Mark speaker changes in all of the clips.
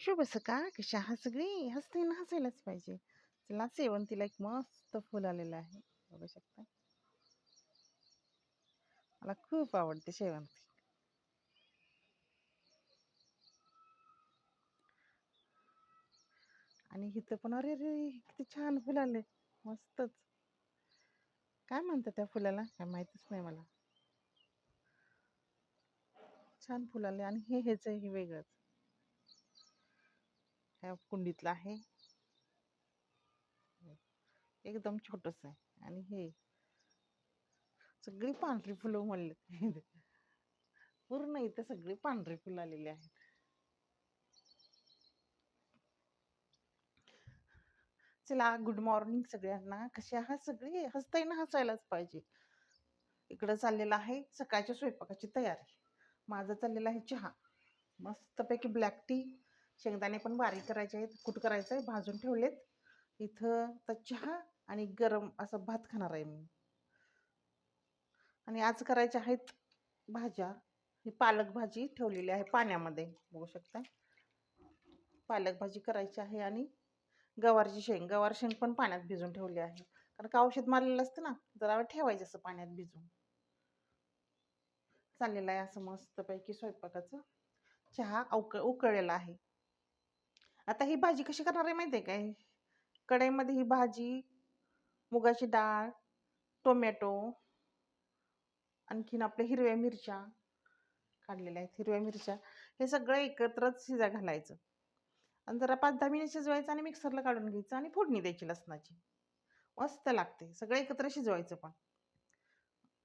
Speaker 1: शुभ सकाळ कशा आहात सगळी हसते ना हसायलाच पाहिजे चला शेवंतीला एक मस्त फुल आलेलं आहे बघू शकता मला खूप आवडते शेवंती आणि इथं पण अरे रे किती छान फुल आले मस्तच काय म्हणतात त्या फुलाला काय माहितीच नाही मला छान फुल आले आणि हे हेच हे वेगळंच ह्या कुंडीतला आहे. एकदम छोटस आहे. आणि हे सगळी पांढरी फुलं म्हणले पूर्ण इथे सगळी पांढरी फुलं आलेली आहेत. चला गुड मॉर्निंग सगळ्यांना. कसे आहात सगळे? हसताय ना हसायलाच पाहिजे. इकडं चाललेलं आहे सकाळच्या स्वयंपाकाची तयारी. माझं चाललेलं आहे चहा. मस्तपैकी ब्लॅक टी शेंगदाणे पण बारीक करायचे आहेत कुट करायचं आहे भाजून ठेवलेत. इथं तर चहा आणि गरम असं भात खाणार आहे मी. आणि आज करायच्या आहेत भाज्या. ही पालक भाजी ठेवलेली आहे पाण्यामध्ये बघू शकता. पालक भाजी करायची आहे आणि गवारची शेंग गवार शेंग पण पाण्यात भिजून ठेवली आहे. कारण का औषध मारलेलं असतं ना जरा ठेवायचं असं पाण्यात भिजून. चाललेलं आहे असं मस्तपैकी स्वयंपाकाचं. चहा उक उकळलेला आहे. आता ही भाजी कशी करणार आहे माहिती आहे काय? कढईमध्ये ही भाजी मुगाची डाळ टोमॅटो आणखीन आपल्या हिरव्या मिरच्या काढलेल्या आहेत. हिरव्या मिरच्या हे सगळं एकत्रच शिजा घालायचं. आणि जरा पाच दहा मिनिट शिजवायचं आणि मिक्सरला काढून घ्यायचं आणि फोडणी द्यायची लसणाची. मस्त लागते. सगळं एकत्र शिजवायचं पण.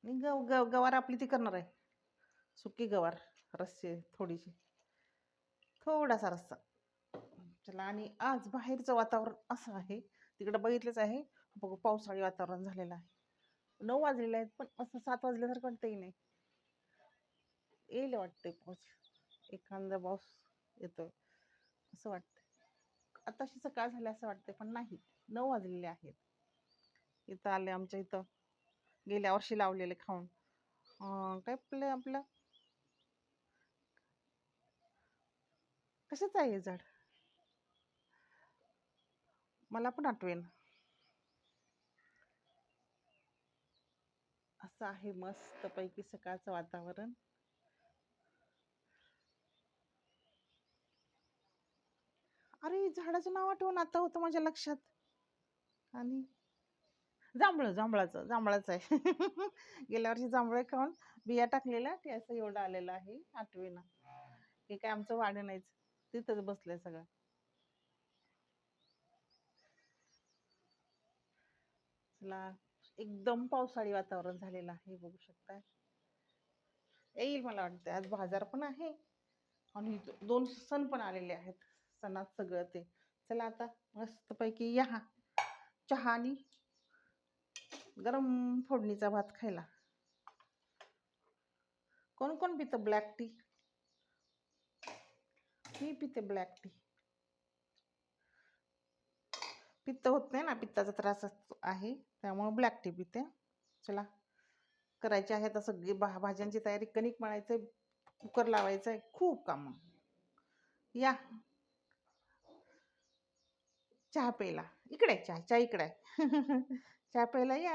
Speaker 1: आणि गव गव गवार आपली ती करणार आहे. सुकी गवार रस्से थोडीशी. थोडासा रस्सा. चला आणि आज बाहेरचं वातावरण असं आहे तिकडं बघितलंच आहे. बघू पावसाळी वातावरण झालेलं आहे. नऊ वाजलेले आहेत पण असं सात वाजल्यासारखं वाटतंही नाही. येईल वाटतंय पाऊस. एखादा पाऊस येतोय असं वाटतं आताशी सकाळ झाली असं वाटतंय पण नाही. नऊ वाजलेले आहेत. इथं आले आमच्या इथं. गेल्या वर्षी लावलेले खाऊन. काय आपलं आपलं? कशाचं आहे हे झाड? मला पण आठवेन. असं आहे मस्तपैकी सकाळचं वातावरण. अरे झाडाचं नाव आठवण आता होतं माझ्या लक्षात. आणि? जांभळं जांभळाचं जांभळाचं आहे. गेल्या वर्षी जांभळं खाऊन बिया टाकलेल्या ते असं एवढं आलेलं आहे. आठवेना. हे काय आमचं वाढ नाहीच. तिथंच बसलंय सगळं. ला एकदम पावसाळी वातावरण झालेलं आहे बघू शकता येईल मला वाटतं आज बाजार पण आहे आणि दोन सण पण आलेले आहेत सणात सगळं ते. चला आता मस्तपैकी या. चहा आणि गरम फोडणीचा भात खायला. कोण कोण पितं ब्लॅक टी? मी पिते ब्लॅक टी. पित्त होत नाही ना पित्ताचा त्रास आहे. त्यामुळं ब्लॅक टी पिते. चला करायची आहे तर सगळी भा भाज्यांची तयारी कणिक मळायचं कुकर लावायचं आहे खूप कामं. या. चहा प्यायला. इकडे चहा चहा इकडे आहे. चहा प्यायला या.